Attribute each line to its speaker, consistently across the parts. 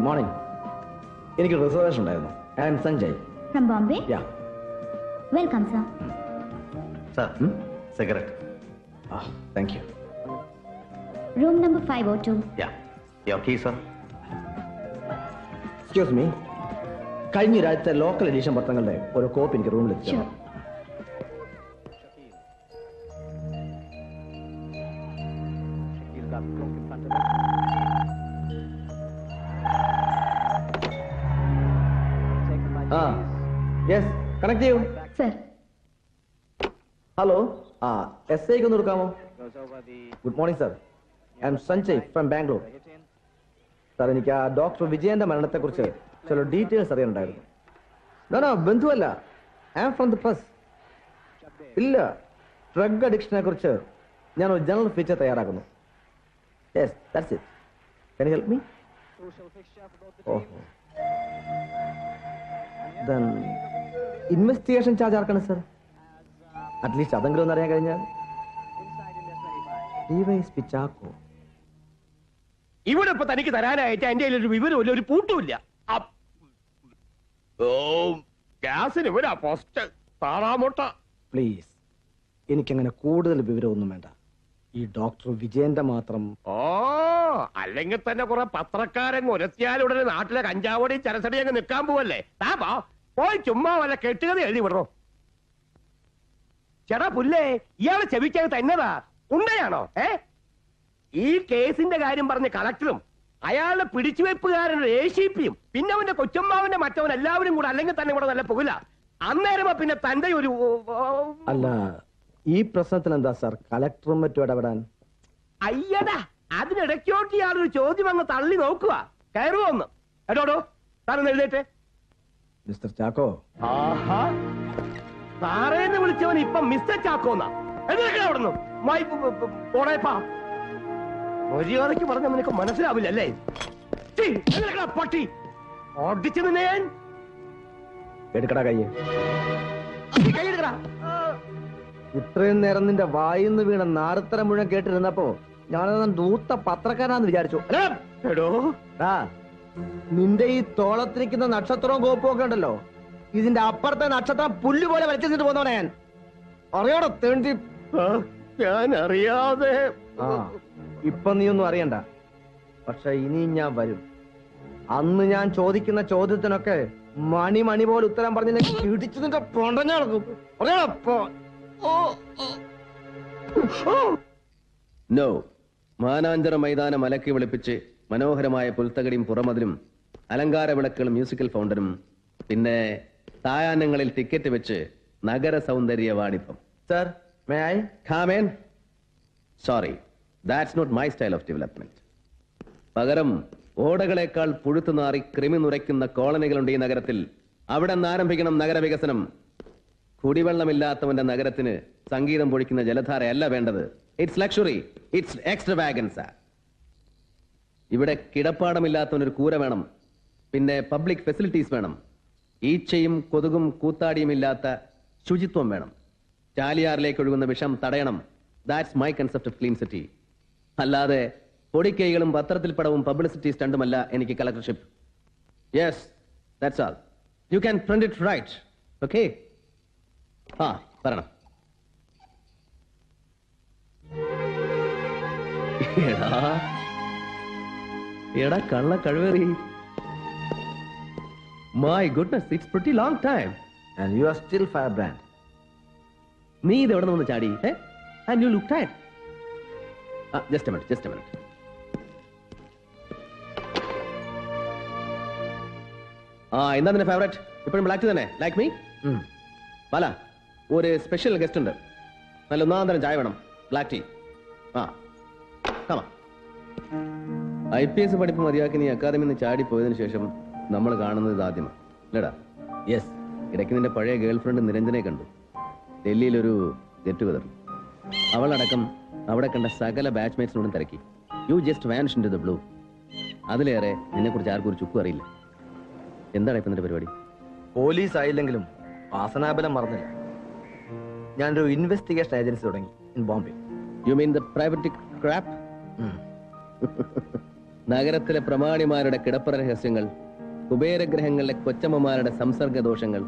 Speaker 1: Good morning എനിക്ക് reservation ഉണ്ടായിരുന്നു. I am Sanjay
Speaker 2: from Bombay
Speaker 1: yeah
Speaker 2: welcome sir
Speaker 3: sir cigarette
Speaker 1: ആ thank you
Speaker 2: room number 502.
Speaker 3: Yeah your key sir
Speaker 1: excuse me കഴിഞ്ഞ ഒരാഴ്ചത്തെ local edition പത്രങ്ങളുടെ ഒരു copy എനിക്ക് റൂമിൽ എത്തിച്ചു ആ യെസ് കണക്ട് ചെയ്യൂ.
Speaker 2: സർ
Speaker 1: ഹലോ ആ എസ് ഐക്ക് ഒന്ന് എടുക്കാമോ good morning sir I am Sanjay from Bangalore sir എനിക്ക് ആ ഡോക്ടർ വിജയന്റെ മരണത്തെക്കുറിച്ച് ചില ഡീറ്റെയിൽസ് അറിയാനുണ്ടായിരുന്നു. No no ബന്ധുവല്ല. I am from the press ഇല്ല ഡ്രഗ് അഡിക്ഷനെ കുറിച്ച് ഞാൻ ഒരു ജനറൽ ഫീച്ചർ തയ്യാറാക്കുന്നു. Yes that's it can help me ഓഹോ ദെൻ ഇൻവെസ്റ്റിഗേഷൻ ചാർജ് ആർക്കാണ് സർ അറ്റ്ലീസ്റ്റ് അതെങ്കിലും ഒന്ന് അറിയാൻ കഴിഞ്ഞാൽ. ഡിവൈഎസ്പി ചാക്കോ.
Speaker 4: ഇവിടെ ഇപ്പൊ തനിക്ക് തരാനായിട്ട് എന്റെ കയ്യിൽ ഒരു വിവരമില്ല ഒരു പൂട്ടുമില്ല അപ്പ്. ഓ ഗ്യാസിന് ഇവരാ പോസ്റ്റ് താറാമുട്ട.
Speaker 1: പ്ലീസ് എനിക്കങ്ങനെ കൂടുതൽ വിവരമൊന്നും വേണ്ട. ഈ ഡോക്ടർ വിജയന്റെ മാത്രം.
Speaker 4: ഓ അല്ലെങ്കിൽ തന്നെ കുറെ പത്രക്കാരൻ ഉരത്തിയാൽ ഉടനെ നാട്ടിലെ കഞ്ചാവോടി ചരസടി അങ്ങ് നിൽക്കാൻ പോവല്ലേ? താപോ പോയി ചുമ്മാ വല്ല കെട്ടുകഥ എഴുതി വിടണോ ചേട്ടാ പുല്ലേ ഇയാളെ ചെവിക്കകത്ത് എന്നതാ? ഉണ്ടയാണോ? ഏ? ഈ കേസിന്റെ കാര്യം പറഞ്ഞ കളക്ടറും അയാളുടെ പിടിച്ചുവെപ്പുകാരൻ എ സി പിയും പിന്നെ അവന്റെ കൊച്ചമ്മാവന്റെ മറ്റവൻ എല്ലാവരും കൂടെ അല്ലെങ്കിൽ തന്നെ കൂടെ നല്ല പോകില്ല അന്നേരമാ പിന്നെ തന്റെ ഒരു
Speaker 1: അല്ല ഈ പ്രശ്നത്തിന് എന്താ സാർ? കലക്ടറും മറ്റും ഇടപെടാൻ?
Speaker 4: അയ്യടാ അതിനിടയ്ക്കോട്ട് ഇയാളൊരു ചോദ്യം അങ്ങ് തള്ളി നോക്കുക കയറുവോന്ന് എടോടോ താനൊന്ന് എഴുതേട്ടെ
Speaker 1: മിസ്റ്റർ ചാക്കോ?
Speaker 4: ആഹാ. സാറേന്ന് വിളിച്ചവൻ ഇപ്പൊ മിസ്റ്റർ ചാക്കോന്നാ. എഴുതേക്കണ അവിടുന്ന്. മായി പോടേപ്പാ മര്യാദയ്ക്ക് പറഞ്ഞ നിനക്ക് മനസ്സിലാവില്ല അല്ലേ പട്ടി. ഓടിച്ചു നിന്നെ ഞാൻ.
Speaker 1: എടുക്കടാ കയ്യെ.
Speaker 4: കൈ എടുക്കടാ.
Speaker 1: ഇത്രയും നേരം നിന്റെ വായിന്ന് വീണ നാരത്തരം മുഴുവൻ കേട്ടിരുന്നപ്പോ ഞാനത് ദൂത്ത പത്രക്കാരാന്ന് വിചാരിച്ചു.
Speaker 4: എടോ.
Speaker 1: ആ നിന്റെ ഈ തോളത്തിരിക്കുന്ന നക്ഷത്രവും കോപ്പും ഒക്കെ ഉണ്ടല്ലോ. ഇതിന്റെ അപ്പുറത്തെ നക്ഷത്രം പുല്ല് പോലെ വലിച്ചിട്ട് പോന്നവനെ ഞാൻ. അറിയണോ തേണ്ടി?
Speaker 4: ഞാൻ അറിയാതെ
Speaker 1: ഇപ്പൊ നീ ഒന്നും അറിയണ്ട. പക്ഷെ ഇനി ഞാൻ വരും. അന്ന് ഞാൻ ചോദിക്കുന്ന ചോദ്യത്തിനൊക്കെ മണി മണി പോലെ ഉത്തരം പറഞ്ഞു ഇടിച്ചു നിന്റെ പൊണ്ടഞ്ഞ നടക്കും. അറിയണോ.
Speaker 5: നോ മാനാഞ്ചിറ മൈതാനം അലക്കി വിളിപ്പിച്ച് മനോഹരമായ പുൽത്തകടിയും പുറമതിലും അലങ്കാര വിളക്കുകളും മ്യൂസിക്കൽ ഫൗണ്ടനും പിന്നെ സായാഹ്നങ്ങളിൽ ടിക്കറ്റ് വെച്ച് നഗര സൗന്ദര്യ വാണിഭം.
Speaker 1: Sir may I
Speaker 5: come in sorry that's not my style of development പകരം ഓടകളേക്കാൾ പുഴുത്തു നാറി കൃമി നുരയ്ക്കുന്ന കോളനികളുണ്ട് ഈ നഗരത്തിൽ. അവിടെ നിന്ന് ആരംഭിക്കണം നഗരവികസനം കുടിവെള്ളമില്ലാത്തവന്റെ നഗരത്തിന് സംഗീതം പൊഴിക്കുന്ന ജലധാരയല്ല വേണ്ടത്. It's luxury it's extravagance ഇവിടെ കിടപ്പാടമില്ലാത്തവനൊരു കൂര വേണം. പിന്നെ പബ്ലിക് ഫെസിലിറ്റീസ് വേണം. ഈച്ചയും കൊതുകും കൂത്താടിയും ഇല്ലാത്ത ശുചിത്വം വേണം. ചാലിയാറിലേക്ക് ഒഴുകുന്ന വിഷം തടയണം. That's my concept of clean city അല്ലാതെ പൊടിക്കൈകളും പത്രത്തിൽ പടവും പബ്ലിസിറ്റി സ്റ്റണ്ടുമല്ല എനിക്ക് collectorship yes that's all you can print it right okay ആ പറയണം എടാ. എടാ കള്ള കഴിവേറി. My goodness it's pretty long time
Speaker 1: and you are still fire brand
Speaker 5: നീ ഇത് എവിടെ നിന്ന് ചാടി and you look time just minute just minute ആ എന്താ നിന്റെ ഫേവറേറ്റ് ഇപ്പോഴും ബ്ലാക്ക് തന്നെ ലൈക്ക് മീ പല ഒരു സ്പെഷ്യൽ ഗസ്റ്റ് ഉണ്ട്. നല്ല ഒന്നാം തരം ചായ വേണം. ബ്ലാക്ക് ടീ ആ. കമാ ഐ പി എസ് പഠിപ്പ് മതിയാക്കി നീ അക്കാദമിയിൽ നിന്ന് ചാടി പോയതിനു ശേഷം നമ്മൾ കാണുന്നത് ഇത് ആദ്യമാണ്. അല്ലേടാ
Speaker 1: യെസ്
Speaker 5: ഇടയ്ക്ക് നിന്റെ പഴയ ഗേൾ ഫ്രണ്ട് നിരഞ്ജനെ കണ്ടു. ഡൽഹിയിലൊരു ഗെറ്റ് ടുഗദർ അവളടക്കം അവിടെ കണ്ട സകല ബാച്ച്മേറ്റ്സിനോടും തിരക്കി. You just vanished into the blue അതിലേറെ നിന്നെക്കുറിച്ച് ആർക്കും ഒരു ചുക്കും അറിയില്ല. എന്താണ് ഇപ്പം നിന്റെ പരിപാടി?
Speaker 1: പോലീസ് ആയില്ലെങ്കിലും വാസനാബലം മറന്നില്ല. ഞാനൊരു ഇൻവെസ്റ്റിഗേഷൻ ഏജൻസി തുടങ്ങി in Bombay
Speaker 5: you mean the private crap നഗരത്തിലെ പ്രമാണിമാരുടെ കിടപ്പറ രഹസ്യങ്ങൾ കുബേരഗ്രഹങ്ങളിലെ കൊച്ചമ്മമാരുടെ സംസർഗ ദോഷങ്ങൾ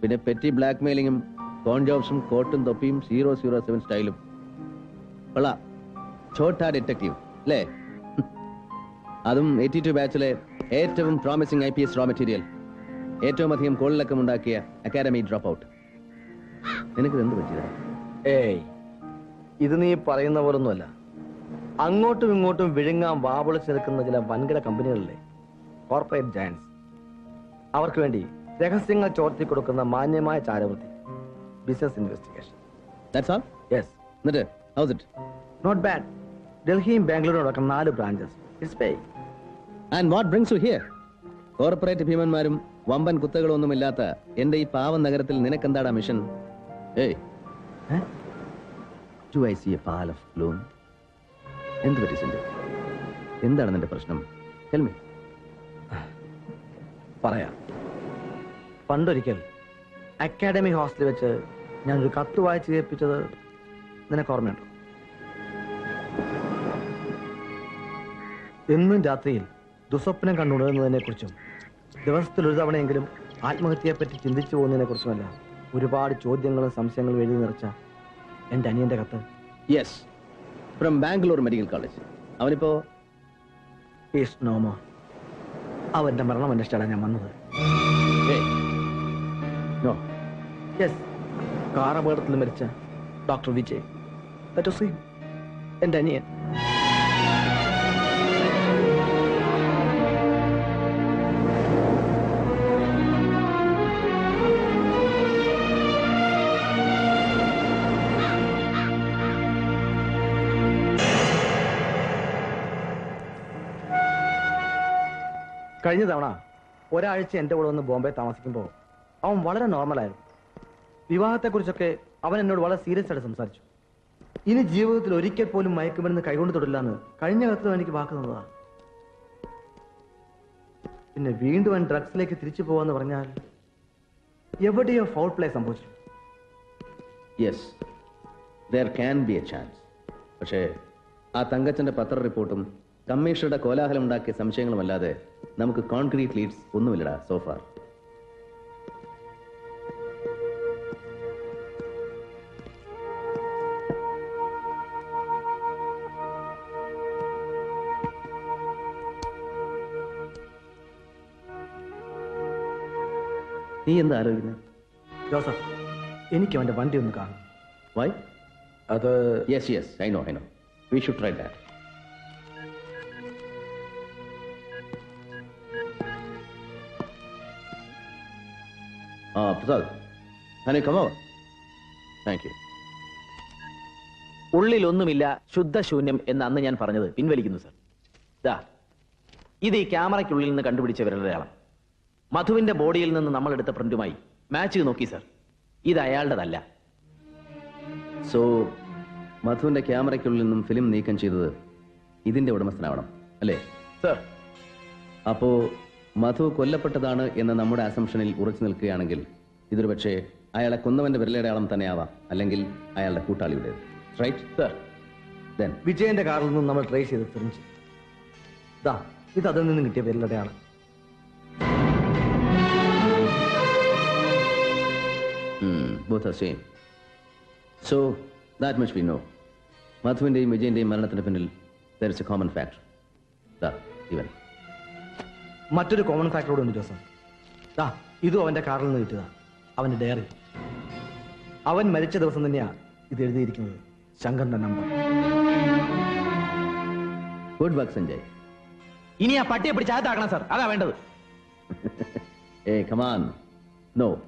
Speaker 5: പിന്നെ പെറ്റി ബ്ലാക്ക് മെയിലിങ്ങും കോൺ ജോബ്സും കോട്ടും തൊപ്പിയും സീറോ സീറോ സെവൻ സ്റ്റൈലും കൊള്ളാം. ഛോട്ടാ ഡിറ്റക്റ്റീവ് അല്ലേ? അതും എയ്റ്റി ടു ബാച്ചിലെ ഏറ്റവും promising I P S raw material ഏറ്റവും അധികം കോളിളക്കം ഉണ്ടാക്കിയ അക്കാഡമി ഡ്രോപ്പ് ഔട്ട് നിനക്ക് എന്ത് പറ്റിയതാ
Speaker 1: ഏയ് ഇത് നീ പറയുന്ന പോലൊന്നുമല്ല. അങ്ങോട്ടും ഇങ്ങോട്ടും വിഴുങ്ങാൻ വാവളിച്ച് നിൽക്കുന്ന ചില വൻകിട കമ്പനികളിലെ കോർപ്പറേറ്റ് ജയൻസ് അവർക്ക് വേണ്ടി രഹസ്യങ്ങൾ ചോർത്തി കൊടുക്കുന്ന മാന്യമായ ചാരവൃത്തി. ബിസിനസ് ഇൻവെസ്റ്റിഗേഷൻ യെസ്
Speaker 5: എന്നിട്ട് ഹൗസ് ഇറ്റ്
Speaker 1: നോട്ട് ബാഡ് ഡൽഹിയും ബാംഗ്ലൂരും അടക്കം നാല് branches it's pay
Speaker 5: and what brings you here corporate ഭീമന്മാരും വമ്പൻ കുത്തകളൊന്നുമില്ലാത്ത എന്റെ ഈ പാവ നഗരത്തിൽ നിനക്കെന്താടാ മിഷൻ ഏയ്. To I see a pal of bloom എന്ത് പറ്റി എന്താണ് നിന്റെ പ്രശ്നം? ഹെൽമി
Speaker 1: പറയാം. പണ്ടൊരിക്കൽ അക്കാഡമി ഹോസ്റ്റലിൽ വെച്ച് ഞാനൊരു കത്ത് വായിച്ച് കേൾപ്പിച്ചത് നിനക്ക് ഓർമ്മയുണ്ടോ? എന്നും രാത്രിയിൽ ദുസ്വപ്നം കണ്ടുണരുന്നതിനെക്കുറിച്ചും ദിവസത്തിൽ ഒരു തവണയെങ്കിലും ആത്മഹത്യയെപ്പറ്റി ചിന്തിച്ചു പോകുന്നതിനെ കുറിച്ചുമല്ല ഒരുപാട് ചോദ്യങ്ങളും സംശയങ്ങളും എഴുതി നിറച്ച എന്റെ അനിയന്റെ കത്ത്.
Speaker 5: Yes from Bangalore medical college അവനിപ്പോ?
Speaker 1: ഈസ് നോമോ അവന്റെ മരണം അന്വേഷിച്ചാണ് ഞാൻ വന്നത്. യെസ് കാർ അപകടത്തിൽ മരിച്ച ഡോക്ടർ വിജയ്. എന്റെ. എന്റെ അനിയൻ. കഴിഞ്ഞ തവണ ഒരാഴ്ച എന്റെ കൂടെ വന്ന് ബോംബെ താമസിക്കുമ്പോൾ അവൻ വളരെ നോർമലായിരുന്നു. വിവാഹത്തെക്കുറിച്ചൊക്കെ അവൻ എന്നോട് വളരെ സീരിയസ് ആയിട്ട് സംസാരിച്ചു. ഇനി ജീവിതത്തിൽ ഒരിക്കൽ പോലും മയക്കുമരുന്ന് കൈകൊണ്ട് തൊടില്ല എന്ന് കഴിഞ്ഞ കാലത്തും എനിക്ക് വാക്ക് തന്നതാണ് പിന്നെ വീണ്ടും അവൻ ഡ്രഗ്സിലേക്ക് തിരിച്ചു പോവാന്ന് പറഞ്ഞാൽ എവിടെയോ ഫൗൾ പ്ലേ സംഭവിച്ചു.
Speaker 5: Yes there can be a chance പക്ഷേ ആ തങ്കച്ചന്റെ പത്ര റിപ്പോർട്ടും കമ്മീഷണറുടെ കോലാഹലം ഉണ്ടാക്കിയ സംശയങ്ങളുമല്ലാതെ നമുക്ക് കോൺക്രീറ്റ് ലീഡ്സ് ഒന്നുമില്ലടാ സോഫാർ നീ എന്താ ആലോചിക്കുന്നത്
Speaker 1: ജോസഫ് എനിക്ക് അവന്റെ വണ്ടി ഒന്ന് കാണും
Speaker 5: വൈ
Speaker 1: അത്
Speaker 5: yes yes I know I know we should try that ആ പ്രസാദ് ഹനെ കമോ താങ്ക് യു
Speaker 6: ഉള്ളിലൊന്നുമില്ല ശുദ്ധശൂന്യം എന്ന് അന്ന് ഞാൻ പറഞ്ഞത്. പിൻവലിക്കുന്നു സർ ദാ ഇത് ഈ ക്യാമറയ്ക്കുള്ളിൽ നിന്ന് കണ്ടുപിടിച്ച വിരലടയാളം മധുവിന്റെ ബോഡിയിൽ നിന്ന് നമ്മൾ എടുത്ത പ്രിന്റുമായി മാച്ച് നോക്കി സർ ഇത് അയാളുടേതല്ല.
Speaker 5: സോ മധുവിന്റെ ക്യാമറയ്ക്കുള്ളിൽ നിന്നും ഫിലിം നീക്കം ചെയ്തത് ഇതിന്റെ ഉടമസ്ഥനാവണം അല്ലേ?
Speaker 6: സർ
Speaker 5: അപ്പോ മധു കൊല്ലപ്പെട്ടതാണ് എന്ന നമ്മുടെ അസംഷനിൽ ഉറച്ചു നിൽക്കുകയാണെങ്കിൽ ഇതൊരു പക്ഷേ അയാളെ കൊന്നവന്റെ വിരലടയാളം തന്നെയാവാം അല്ലെങ്കിൽ അയാളുടെ കൂട്ടാളിയുടെ. റൈറ്റ്
Speaker 6: സർ
Speaker 5: ദെൻ
Speaker 1: വിജയന്റെ കാറിൽ നിന്ന് നമ്മൾ ട്രേസ് ചെയ്ത് തിരിച്ചു ദാ ഇത് അതിൽ നിന്നും കിട്ടിയ വിരലടയാളം.
Speaker 5: Both are same so that much we know മധുവിന്റെയും വിജയന്റെയും മരണത്തിന് പിന്നിൽ there is a common factor the ഇവൻ.
Speaker 1: മറ്റൊരു കോമൺ ഫാക്ടറോട് ഉണ്ട് ജോസഫ്? ദാ ഇതും അവന്റെ കാറിൽ നിന്ന് കിട്ടുക അവന്റെ ഡയറി അവൻ മരിച്ച ദിവസം തന്നെയാ ഇത് എഴുതിയിരിക്കുന്നത്. ശങ്കറിന്റെ നമ്പർ
Speaker 5: ഗുഡ് വർക്ക് സഞ്ജയ്.
Speaker 6: ഇനി ആ പട്ടിയെ പിടിച്ച് അകത്താക്കണം സാർ അതാ വേണ്ടത്.
Speaker 5: ഏ come on no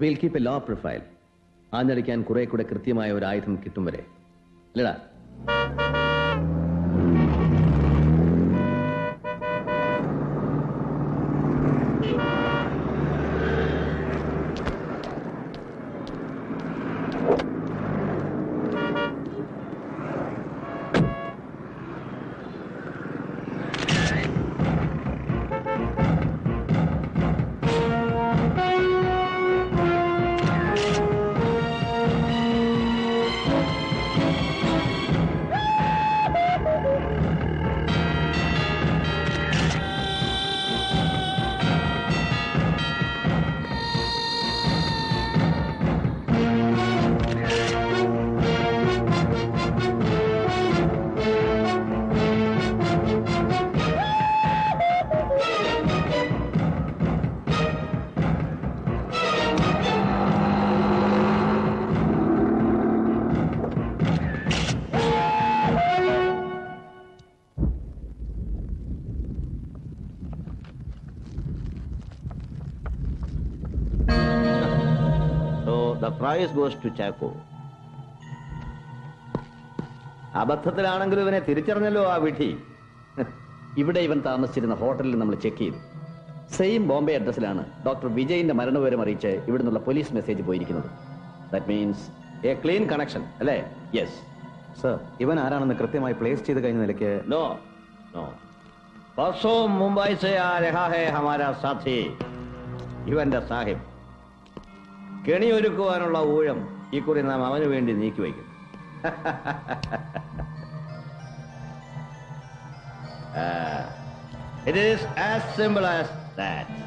Speaker 5: will keep a low profile ആഞ്ഞടിക്കാൻ കുറെ കൂടെ കൃത്യമായ ഒരു ആയുധം കിട്ടും വരെ. അല്ലടാ.
Speaker 3: Choice goes to Chacko. അബദ്ധത്തിലാണെങ്കിലും ഇവനെ തിരിച്ചറിഞ്ഞല്ലോ ആ വിധി.
Speaker 6: ഇവിടെ ഇവൻ താമസിച്ചിരുന്ന ഹോട്ടലിൽ നമ്മൾ ചെക്ക് ചെയ്തു. സെയിം ബോംബെ അഡ്രസ്സിലാണ് ഡോക്ടർ വിജയിന്റെ മരണവിവരം അറിയിച്ച് ഇവിടുന്നുള്ള പോലീസ് മെസ്സേജ് പോയിരിക്കുന്നത്. That means
Speaker 3: a clean connection അല്ലേ?
Speaker 6: യെസ്
Speaker 3: സർ ഇവൻ ആരാണെന്ന് കൃത്യമായി പ്ലേസ് ചെയ്ത് കഴിഞ്ഞ നിലയ്ക്ക്
Speaker 6: നോ നോ
Speaker 3: വർഷവും മുംബൈ സെ ആ രഹാ ഹേ ഹമാരാ സാഥി. ഇവന്റെ സാഹിബ്. കെണിയൊരുക്കുവാനുള്ള ഊഴം ഈ കുറി നാം അവന് വേണ്ടി നീക്കിവയ്ക്കും it is as simple as that